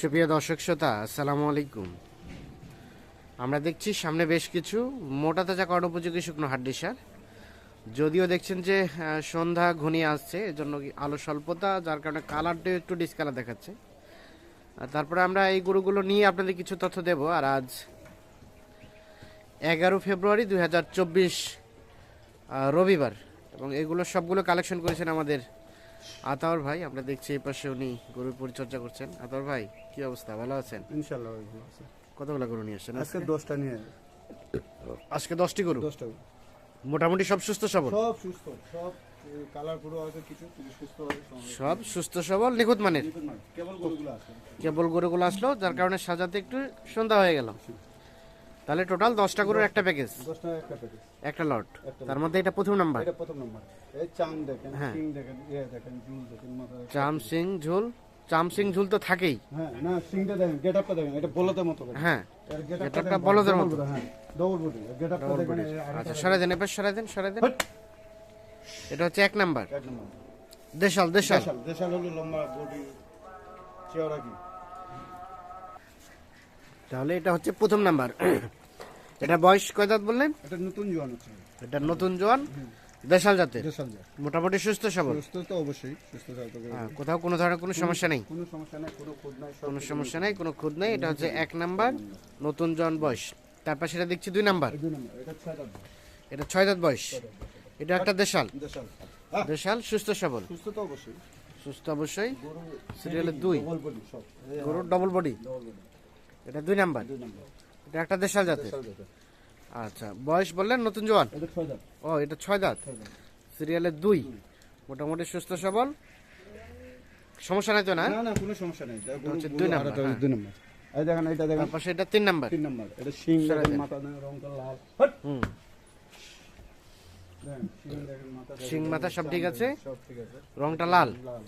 সুপ্রিয় দর্শক শ্রোতা, আসসালামু আলাইকুম। আমরা দেখছি সামনে বেশ কিছু মোটা তাজা কর্ণ উপযোগী শুকনো হাড্ডি সার। যদিও দেখছেন যে সন্ধ্যা ঘনিয়ে আসছে, এজন্য আলো স্বল্পতা, যার কারণে কালারটাও একটু ডিসকালার দেখাচ্ছে। আর তারপরে আমরা এই গরুগুলো নিয়ে আপনাদের কিছু তথ্য দেব, আর আজ এগারো ফেব্রুয়ারি দুই হাজার চব্বিশ রবিবার। এবং এগুলো সবগুলো কালেকশন করেছেন আমাদের আতাওয়ার ভাই আমরা দেখছি এই পাশে উনি গরুর পরিচর্যা করছেন। আতাওয়ার ভাই কি অবস্থা? ভালো আছেন? ইনশাল্লাহ। কতগুলো গরু নিয়ে আসছেন আজকে দশটা নিয়ে আজকে দশটি গরু? দশটা মোটামুটি সব সুস্থ সবল? সব সুস্থ সব কালার পুরো আছে কিছু সুস্থ আছে সব। সুস্থ সবল নিখুঁত মানের কেবল গরুগুলো আছে। কেবল গরুগুলো আসলো যার কারণে সাজাতে একটু সন্ধ্যা হয়ে গেল। তাহলে টোটাল দশটা গরুর একটা প্যাকেজ দশটা একটা প্যাকেজ একটা লট তার মধ্যে এটা প্রথম নাম্বার এটা প্রথম নম্বর এই চাম দেখেন হ্যাঁ। সিং দেখেন ইয়ে দেখেন জুল দেখেন মাথা চাম সিং ঝুল। চাম সিং ঝুল তো থাকেই। হ্যাঁ না সিংটা দেখেন গেট আপটা দেখেন এটা বলদের মতো হ্যাঁ। বলদের মতো। হ্যাঁ ডবল বডি দেখেন আচ্ছা সরাই দেন এবার সরাই দেন সরাই দেন। এটা হচ্ছে এক নাম্বার এক নম্বর দেশাল দেশাল। দেশাল হলো লম্বা বডি চেওড়া কি? তাহলে এটা হচ্ছে প্রথম নাম্বার। এটা বয়স কয় দাঁত বললেন? এটা নতুন জোয়ান হচ্ছে। এটা নতুন জোয়ান? দেশাল জাতের? দেশাল মোটামুটি সুস্থ সবল? সুস্থ তো অবশ্যই সুস্থ থাকতে হ্যাঁ, কোথাও কোনো ধরনের কোনো সমস্যা নেই? কোনো সমস্যা নাই কোনো খুদ নাই কোনো সমস্যা নেই কোনো খুদ নেই এটা হচ্ছে এক নাম্বার নতুন জন বয়স। তারপর সেটা দেখছি দুই নাম্বার। দুই নম্বর এটা ছয় দাঁত বয়স। এটা একটা দেশাল। দেশাল। দেশাল সুস্থ সবল। সুস্থ তো অবশ্যই। সুস্থ অবশ্যই। গরু সিরিয়ালে দুই। গরুর ডবল বডি এটা দুই নাম্বার। এটা একটা দেশাল জাতের। আচ্ছা বয়স বললেন নতুন জোয়ান? ও এটা ছয় দাঁত ছয় দাঁত সিরিয়ালে দুই। মোটামুটি সুস্থ সবল? সমস্যা নাই তো না? না না কোনো সমস্যা নাই। হচ্ছে দুই নম্বর, আড়াটা হচ্ছে। দুই নম্বর। এই দেখেন এটা দেখেন। তারপর সেটা তিন নাম্বার। তিন এটা দিন। মাথা রংটা লাল। হুম। সব ঠিক আছে? রংটা লাল। লাল।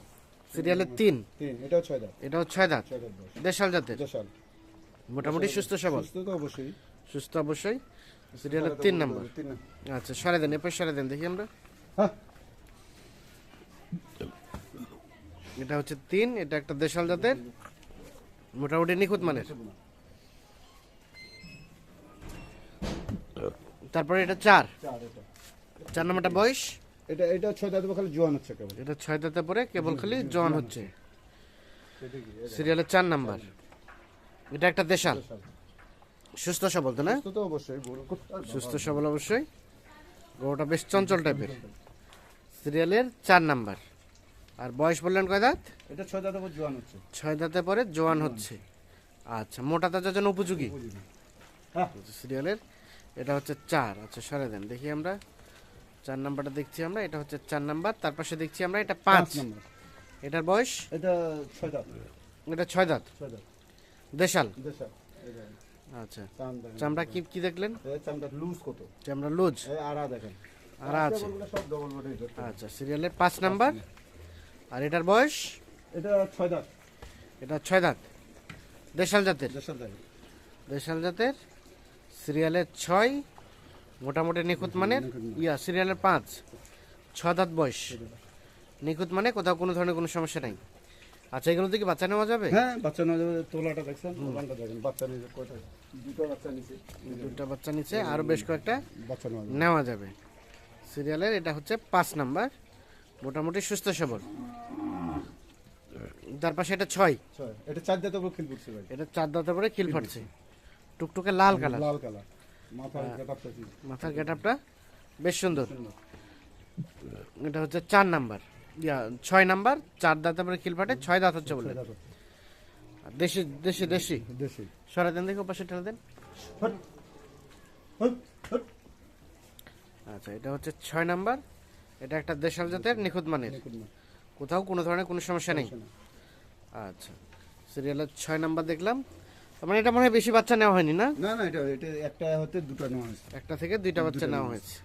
সিরিয়ালে তিন। এটাও ছয় দাঁত এটাও ছয় দাঁত দেশাল জাতের। দেশাল। মোটামুটি সুস্থ সবল? সুস্থ তো অবশ্যই। সুস্থ অবশ্যই? সিরিয়ালের তিন নাম্বার? আচ্ছা সরে দেন এরপর সরে দেন দেখি আমরা। হ্যাঁ। এটা হচ্ছে তিন এটা একটা দেশাল জাতের মোটামুটি নিখুঁত মানের। তারপরে এটা চার। চার নাম্বারটা বয়স? এটা এটা ছয় দাঁত খালি জোয়ান হচ্ছে কেবল। এটা ছয় দাঁতে পরে কেবল খালি জোয়ান হচ্ছে। সিরিয়ালের চার নাম্বার। এটা একটা দেশাল। সুস্থ সবল তো না? সুস্থ সবল অবশ্যই। গরুটা বেশ চঞ্চল টাইপের। সিরিয়ালের চার নাম্বার। আর বয়স বললেন কয় দাঁত? এটা ছয় দাঁত আবার জোয়ান হচ্ছে। ছয় দাঁতে পরে জোয়ান হচ্ছে। আচ্ছা মোটা তাজার জন্য উপযোগী? হ্যাঁ সিরিয়ালের। এটা হচ্ছে চার। আচ্ছা সরে দেন। দেখি আমরা। চার নাম্বারটা দেখছি আমরা। এটা হচ্ছে চার নাম্বার। তার পাশে দেখছি আমরা এটা পাঁচ পাঁচ। এটার বয়স? এটা ছয় দাঁত। এটা ছয় দাঁত। ছয় দাঁত। দেশাল? দেশাল আচ্ছা। চামড়া কি কি দেখলেন? এই লুজ কত? চামড়া লুজ? আড়া দেখেন। আর আছে। আচ্ছা সিরিয়ালের পাঁচ নাম্বার। আর এটার বয়স? এটা ছয় দাঁত। এটা ছয় দাঁত। দেশাল জাতের? দেশাল দাঁত দেশাল জাতের। সিরিয়ালের ছয় মোটামুটি নিখুঁত মানের ইয়া সিরিয়ালের পাঁচ। ছ দাঁত বয়স। নিখুঁত মানে কোথাও কোনো ধরনের কোনো সমস্যা নাই? আচ্ছা এগুলো থেকে বাচ্চা নেওয়া যাবে? হ্যাঁ বাচ্চা না যাবে। তোলাটা দেখছেন? তোলাটা দেখেন বাচ্চা নিয়ে কয়টা? দুটো বাচ্চা নিছে। দুটা বাচ্চা নিচে আরও বেশ কয়েকটা বাচ্চা নেওয়া যাবে। নেওয়া যাবে। সিরিয়ালের এটা হচ্ছে পাঁচ নাম্বার। মোটামুটি সুস্থ সবল। তার পাশে এটা ছয়। ছয়। এটা চার দাঁত উপর খিল পড়ছে ভাই। এটা চার দাঁতের পরে কিল ফাটছে টুকটুকে লাল কালার। লাল কালার। মাথা কাটাপটা কি মাথার গেট বেশ সুন্দর। এটা হচ্ছে চার নাম্বার। ছয় নাম্বার চার দাঁতের পরে কিল ফাটে ছয় দাঁত হচ্ছে বলে দাঁত দেশি দেশি দেশি? দেশি সরা দেন দেখো পাশে ঠেলে দেন। আচ্ছা এটা হচ্ছে ছয় নাম্বার। এটা একটা দেশাল জাতের নিখুঁত মানের। কোথাও কোনো ধরনের কোনো সমস্যা নেই। আচ্ছা সিরিয়ালের ছয় নাম্বার দেখলাম। মানে এটা মনে হয় বেশি বাচ্চা নেওয়া হয়নি না? না না এটা এটা একটা হতে দুটো নেওয়া হয়েছে। একটা থেকে দুইটা বাচ্চা নেওয়া হয়েছে।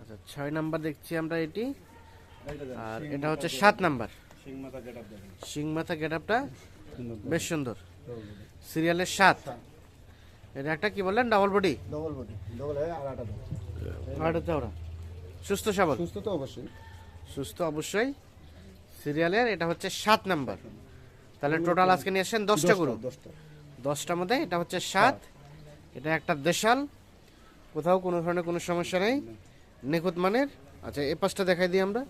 আচ্ছা ছয় নাম্বার দেখছি আমরা এটি। আর এটা হচ্ছে সাত নাম্বার। শিং মাথা গেটআপ দেখেন শিং মাথা গেট আপটা বেশ সুন্দর। সিরিয়ালের সাত। এটা একটা কি বললেন? Double body double body double আর আটা চওড়া সুস্থ সবল? সুস্থ তো অবশ্যই। সুস্থ অবশ্যই। সিরিয়ালের এটা হচ্ছে সাত নাম্বার। তাহলে টোটাল আজকে নিয়ে আসেন দশটা গরু। দশটা। দশটার মধ্যে এটা হচ্ছে সাত। এটা একটা দেশাল। কোথাও কোনো ধরনের কোনো সমস্যা নেই। নিখুঁত মানের। আচ্ছা এ পাশটা দেখাই দিই আমরা।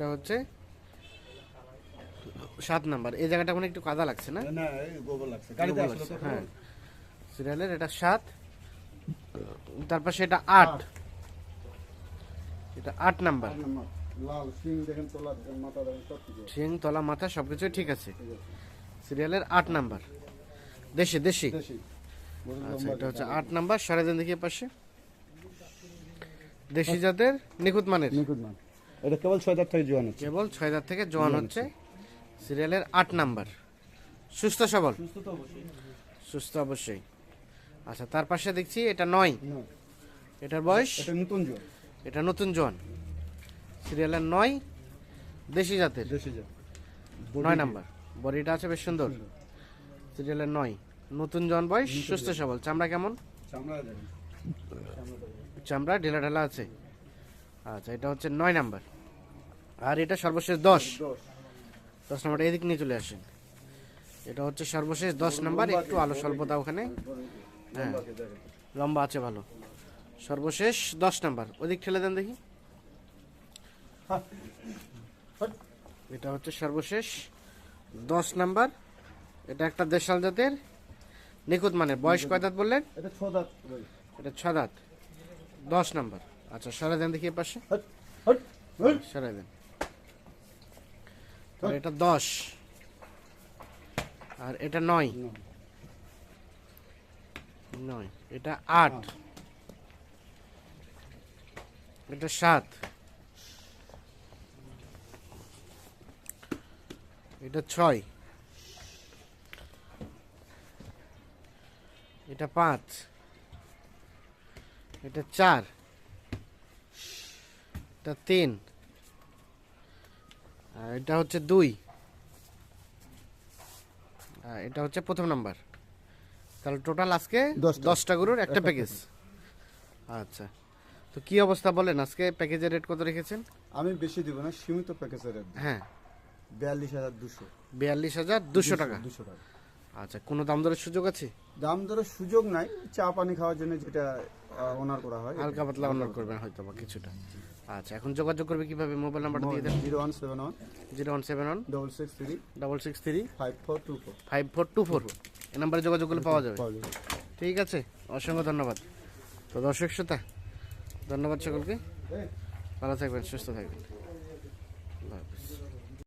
এটা হচ্ছে সাত নাম্বার। এই জায়গাটা মানে একটু কাদা লাগছে না? হ্যাঁ। সিরিয়ালের এটা সাত তার পাশে এটা আট। এটা আট নাম্বার। শিং তলা মাথা সবকিছুই ঠিক আছে। সিরিয়ালের আট নাম্বার। দেশি দেশি। দেশি। আচ্ছা এটা হচ্ছে আট নাম্বার। সাড়ে দিন দেখি পাশে দেশি জাতের নিখুঁত মানের। নিখুঁত মান এটা কেবল ছয় দাঁত থেকে জোয়ান হচ্ছে। কেবল ছয় দাঁত থেকে জোয়ান হচ্ছে। সিরিয়ালের আট নাম্বার। সুস্থ সবল? সুস্থ তো অবশ্যই। আচ্ছা তার পাশে দেখছি এটা নয়। এটার বয়স? এটা নতুন জোয়ান। এটা নতুন জোয়ান। সিরিয়ালের নয় দেশি জাতের। দেশি জাত। নয় নাম্বার। বডিটা আছে বেশ সুন্দর। সিরিয়ালের নয়। নতুন জোয়ান বয়স সুস্থ সবল। চামড়া কেমন? চামড়া চামড়া ঢেলা ঢেলা আছে। আচ্ছা এটা হচ্ছে নয় নাম্বার। আর এটা সর্বশেষ দশ। দশ নাম্বার এদিক নিয়ে চলে আসেন। এটা হচ্ছে সর্বশেষ দশ নাম্বার একটু আলো স্বল্পতা ওখানে। হ্যাঁ লম্বা আছে ভালো। সর্বশেষ দশ নাম্বার ওদিক ঠেলে দেন দেখি। এটা হচ্ছে সর্বশেষ দশ নাম্বার। এটা একটা দেশাল জাতের নিখুঁত মানে বয়স কয় দাঁত বললেন? এটা ছ দাঁত। এটা ছ দাঁত। দশ নাম্বার। আচ্ছা সরাই দেন দেখি পাশে। হাট। সরাই দেন। আর এটা দশ। আর এটা নয়। নয়। এটা আট। এটা সাত। এটা ছয়। এটা পাঁচ। এটা চার। এটা তিন। আর এটা হচ্ছে দুই। আর এটা হচ্ছে প্রথম নাম্বার। তাহলে টোটাল আজকে দশটা। গরুর একটা প্যাকেজ আচ্ছা। তো কি অবস্থা বলেন আজকে প্যাকেজের রেট কত রেখেছেন? আমি বেশি দিব না সীমিত প্যাকেজের রেট হ্যাঁ। বিয়াল্লিশ হাজার দুশো। বিয়াল্লিশ হাজার দুশো টাকা। দুশো টাকা। আচ্ছা কোনো দাম দরের সুযোগ আছে? দাম দরের সুযোগ নাই চা পানি খাওয়ার জন্য যেটা ওনার করা হয়। হালকা পাতলা অনার করবেন হয়তো বা কিছুটা। আচ্ছা এখন যোগাযোগ করবে কীভাবে? মোবাইল নাম্বারটা দিয়ে দেন। Zero one seven one zero one seven one double six three double six three five four two four five four two four. এই নাম্বারে যোগাযোগ করলে পাওয়া যাবে? পাওয়া যাবে। ঠিক আছে অসংখ্য ধন্যবাদ। তো দর্শক শ্রোতা ধন্যবাদ সকলকে। ভালো থাকবেন সুস্থ থাকবেন।